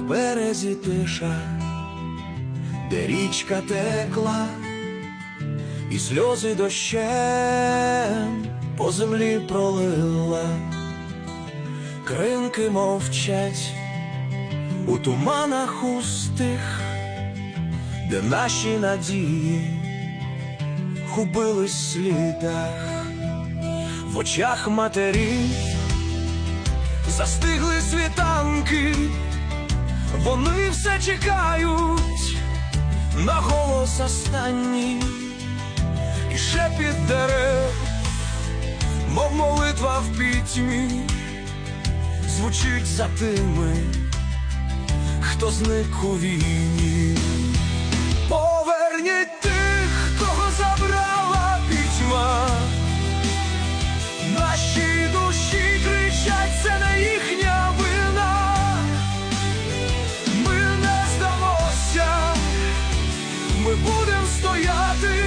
березі тиша, де річка текла, і сльози дощем по землі пролила, кринки мовчать у туманах устих, де наші надії губились в слідах, в очах матерів застигли світанки, вони все чекають на голос останній і шепіт дерев, мов молитва в пітьмі, звучить за тими, хто зник у війні. ми будемо стояти.